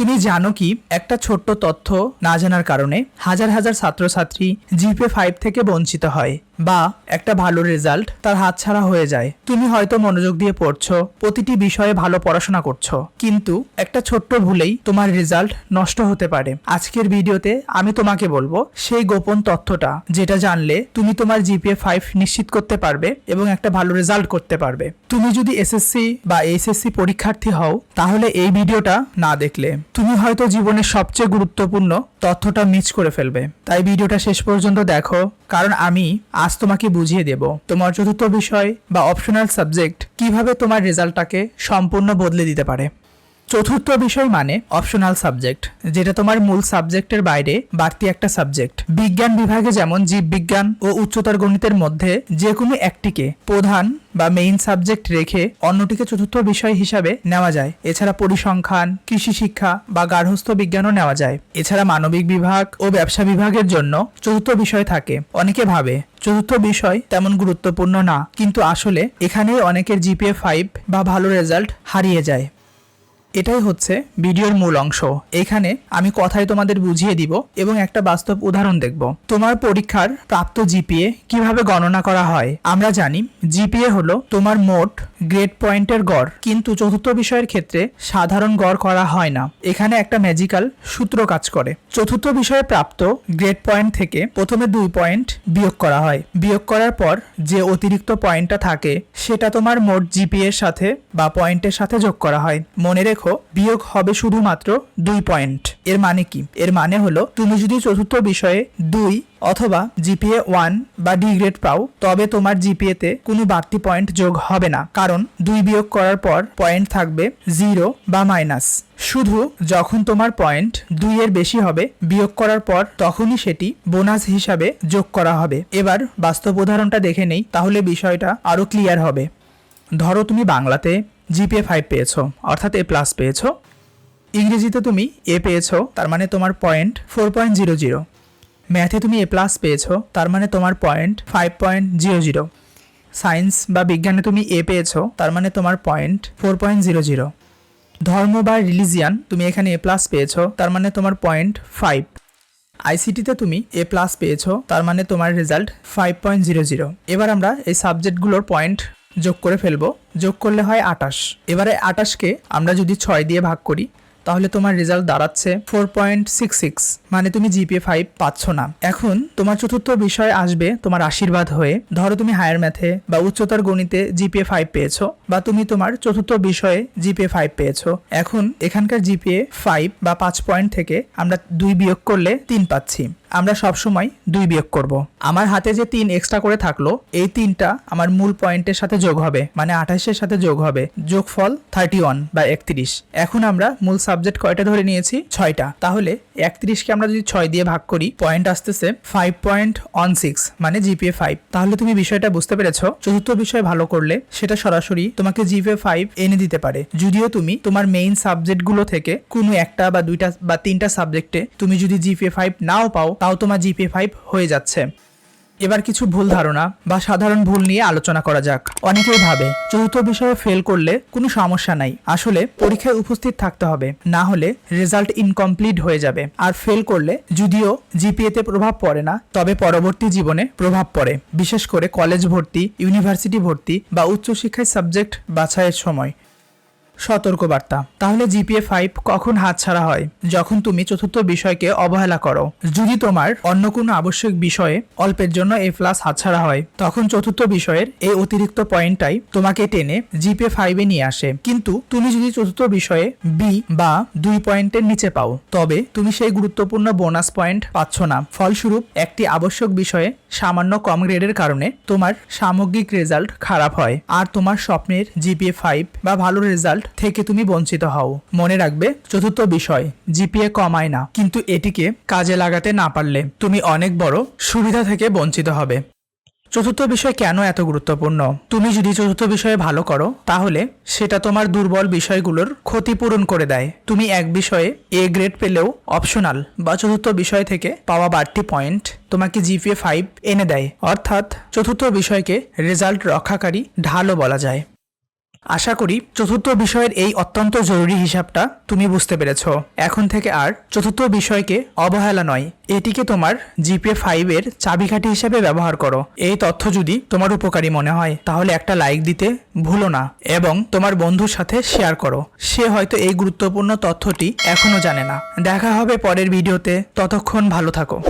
তুমি জানো কি? একটা ছোট্ট তথ্য না জানার কারণে হাজার হাজার ছাত্রছাত্রী জিপে ফাইভ থেকে বঞ্চিত হয় বা একটা ভালো রেজাল্ট তার হাতছাড়া হয়ে যায়। তুমি হয়তো মনোযোগ দিয়ে পড়ছো, প্রতিটি বিষয়ে ভালো পড়াশোনা করছ, কিন্তু একটা ছোট্ট ভুলেই তোমার রেজাল্ট নষ্ট হতে পারে। আজকের ভিডিওতে আমি তোমাকে বলব সেই গোপন তথ্যটা, যেটা জানলে তুমি তোমার জিপিএ ফাইভ নিশ্চিত করতে পারবে এবং একটা ভালো রেজাল্ট করতে পারবে। তুমি যদি এসএসসি বা এইচএসসি পরীক্ষার্থী হও, তাহলে এই ভিডিওটা না দেখলে। তুমি হয়তো জীবনের সবচেয়ে গুরুত্বপূর্ণ তথ্যটা মিস করে ফেলবে। তাই ভিডিওটা শেষ পর্যন্ত দেখো, কারণ আমি আজ তোমাকে বুঝিয়ে দেব তোমার চতুর্থ বিষয় বা অপশনাল সাবজেক্ট কীভাবে তোমার রেজাল্টটাকে সম্পূর্ণ বদলে দিতে পারে। চতুর্থ বিষয় মানে অপশনাল সাবজেক্ট যেটা তোমার মূল সাবজেক্টের বাইরে বাড়তি একটা সাবজেক্ট বিজ্ঞান বিভাগে যেমন জীববিজ্ঞান ও উচ্চতর গণিতের মধ্যে যে কোনো একটিকে প্রধান বা মেইন সাবজেক্ট রেখে অন্যটিকে চতুর্থ বিষয় হিসাবে নেওয়া যায়। এছাড়া পরিসংখ্যান, কৃষি শিক্ষা বা গার্হস্থ্য বিজ্ঞানও নেওয়া যায়। এছাড়া মানবিক বিভাগ ও ব্যবসা বিভাগের জন্য চতুর্থ বিষয় থাকে। অনেকে ভাবে, চতুর্থ বিষয় তেমন গুরুত্বপূর্ণ না, কিন্তু আসলে এখানেই অনেকের জিপিএ ফাইভ বা ভালো রেজাল্ট হারিয়ে যায়। এটাই হচ্ছে ভিডিওর মূল অংশ। এখানে আমি কথায় তোমাদের বুঝিয়ে দিব এবং একটা বাস্তব উদাহরণ দেখব। তোমার পরীক্ষার প্রাপ্ত জিপিএ কীভাবে গণনা করা হয়? আমরা জানি জিপিএ হলো তোমার মোট গ্রেড পয়েন্টের গড়, কিন্তু চতুর্থ বিষয়ের ক্ষেত্রে সাধারণ গড় করা হয় না। এখানে একটা ম্যাজিক্যাল সূত্র কাজ করে। চতুর্থ বিষয়ে প্রাপ্ত গ্রেড পয়েন্ট থেকে প্রথমে দুই পয়েন্ট বিয়োগ করা হয়। বিয়োগ করার পর যে অতিরিক্ত পয়েন্টটা থাকে, সেটা তোমার মোট জিপিএর সাথে বা পয়েন্টের সাথে যোগ করা হয়। মনে রেখো বিয়োগ হবে শুধুমাত্র দুই পয়েন্ট। এর মানে কি? এর মানে হলো, তুমি যদি চতুর্থ বিষয়ে দুই অথবা জিপিএ ওয়ান বা ডি গ্রেড পাও, তবে তোমার জিপিএতে কোনো বাড়তি পয়েন্ট যোগ হবে না। কারণ দুই বিয়োগ করার পর পয়েন্ট থাকবে জিরো বা মাইনাস। শুধু যখন তোমার পয়েন্ট দুই এর বেশি হবে, বিয়োগ করার পর তখনই সেটি বোনাস হিসাবে যোগ করা হবে। এবার বাস্তব উদাহরণটা দেখে নেই, তাহলে বিষয়টা আরও ক্লিয়ার হবে। ধরো তুমি বাংলাতে জিপিএ ফাইভ পেয়েছ, অর্থাৎ এ প্লাস পেয়েছ। ইংরেজিতে তুমি এ পেয়েছ, তার মানে তোমার point four point zero zero ম্যাথে তুমি এ প্লাস পেয়েছ, তার মানে তোমার point five point zero zero science বা বিজ্ঞানে তুমি এ পেয়েছ, তার মানে তোমার point four point zero zero ধর্ম বা রিলিজিয়ান তুমি এখানে এ প্লাস পেয়েছ, তার মানে তোমার পয়েন্ট ফাইভ আইসিটিতে তুমি এ প্লাস পেয়েছ, তার মানে তোমার result five point zero zero এবার আমরা এই সাবজেক্টগুলোর পয়েন্ট যোগ করে ফেলব। যোগ করলে হয় আটাশ এবারে আটাশকে আমরা যদি ছয় দিয়ে ভাগ করি, তাহলে তোমার রেজাল্ট দাঁড়াচ্ছে ফোর পয়েন্ট সিক্স সিক্স মানে তুমি জিপিএ ফাইভ পাচ্ছ না। এখন তোমার চতুর্থ বিষয় আসবে তোমার আশীর্বাদ হয়ে। ধরো তুমি হায়ার ম্যাথে বা উচ্চতর গণিতে জিপিএ ফাইভ পেয়েছ, বা তুমি তোমার চতুর্থ বিষয়ে জিপিএ ফাইভ পেয়েছ। এখন এখানকার জিপিএ ফাইভ বা পাঁচ পয়েন্ট থেকে আমরা দুই বিয়োগ করলে তিন পাচ্ছি। আমরা সবসময় দুই বিয়োগ করব। আমার হাতে যে তিন এক্সট্রা করে থাকল, এই তিনটা আমার মূল পয়েন্টের সাথে যোগ হবে মানে আঠাশের সাথে যোগ হবে, যোগফল থার্টি ওয়ান বা একত্রিশ। এখন আমরা মূল সাবজেক্ট কয়টা ধরে নিয়েছি? ছয়টা। তাহলে একত্রিশকে আমরা যদি ছয় দিয়ে ভাগ করি পয়েন্ট আসতেছে ফাইভ পয়েন্ট অন সিক্স মানে জিপিএ ফাইভ তাহলে তুমি বিষয়টা বুঝতে পেরেছ? চতুর্থ বিষয় ভালো করলে সেটা সরাসরি তোমাকে জিপিএ ফাইভ এনে দিতে পারে। যদিও তুমি তোমার মেইন সাবজেক্টগুলো থেকে কোনো একটা বা দুইটা বা তিনটা সাবজেক্টে তুমি যদি জিপিএ ফাইভ নাও পাও তাও তোমার জিপিএ ফাইভ হয়ে যাচ্ছে। এবার কিছু ভুল ধারণা বা সাধারণ ভুল নিয়ে আলোচনা করা যাক। অনেকেই ভাবে, চতুর্থ বিষয়ে ফেল করলে কোনো সমস্যা নাই। আসলে পরীক্ষায় উপস্থিত থাকতে হবে, না হলে রেজাল্ট ইনকমপ্লিট হয়ে যাবে। আর ফেল করলে যদিও জিপিএতে প্রভাব পড়ে না, তবে পরবর্তী জীবনে প্রভাব পড়ে। বিশেষ করে কলেজ ভর্তি ইউনিভার্সিটি ভর্তি বা উচ্চশিক্ষায় সাবজেক্ট বাছাইয়ের সময়। সতর্কবার্তা। তাহলে জিপিএ ফাইভ কখন হাতছাড়া হয়? যখন তুমি চতুর্থ বিষয়কে অবহেলা করো। যদি তোমার অন্য কোনো আবশ্যক বিষয়ে অল্পের জন্য এ প্লাস হাতছাড়া হয়, তখন চতুর্থ বিষয়ের এই অতিরিক্ত পয়েন্টটাই তোমাকে টেনে জিপিএ ফাইভে নিয়ে আসে। কিন্তু তুমি যদি চতুর্থ বিষয়ে বি বা দুই পয়েন্টের নিচে পাও, তবে তুমি সেই গুরুত্বপূর্ণ বোনাস পয়েন্ট পাচ্ছ না। ফলস্বরূপ, একটি আবশ্যক বিষয়ে সামান্য কম গ্রেডের কারণে তোমার সামগ্রিক রেজাল্ট খারাপ হয়। আর তোমার স্বপ্নের জিপিএ ফাইভ বা ভালো রেজাল্ট থেকে তুমি বঞ্চিত হও। মনে রাখবে, চতুর্থ বিষয়, জিপিএ কমায় না। কিন্তু এটিকে কাজে লাগাতে না পারলে তুমি অনেক বড় সুবিধা থেকে বঞ্চিত হবে। চতুর্থ বিষয় কেন এত গুরুত্বপূর্ণ? তুমি যদি চতুর্থ বিষয়ে ভালো করো, তাহলে সেটা তোমার দুর্বল বিষয়গুলোর ক্ষতিপূরণ করে দেয়। তুমি এক বিষয়ে এ গ্রেড পেলেও অপশনাল বা চতুর্থ বিষয় থেকে পাওয়া বাড়তি পয়েন্ট তোমাকে জিপিএ ফাইভ এনে দেয়। অর্থাৎ চতুর্থ বিষয়কে রেজাল্ট রক্ষাকারী ঢালও বলা যায়। আশা করি চতুর্থ বিষয়ের এই অত্যন্ত জরুরি হিসাবটা তুমি বুঝতে পেরেছ। এখন থেকে আর চতুর্থ বিষয়কে অবহেলা নয়, এটিকে তোমার জিপে ফাইভের চাবিকাঠি হিসাবে ব্যবহার করো। এই তথ্য যদি তোমার উপকারী মনে হয়, তাহলে একটা লাইক দিতে ভুলো না এবং তোমার বন্ধুর সাথে শেয়ার করো। সে হয়তো এই গুরুত্বপূর্ণ তথ্যটি এখনও জানে না। দেখা হবে পরের ভিডিওতে। ততক্ষণ ভালো থাকো।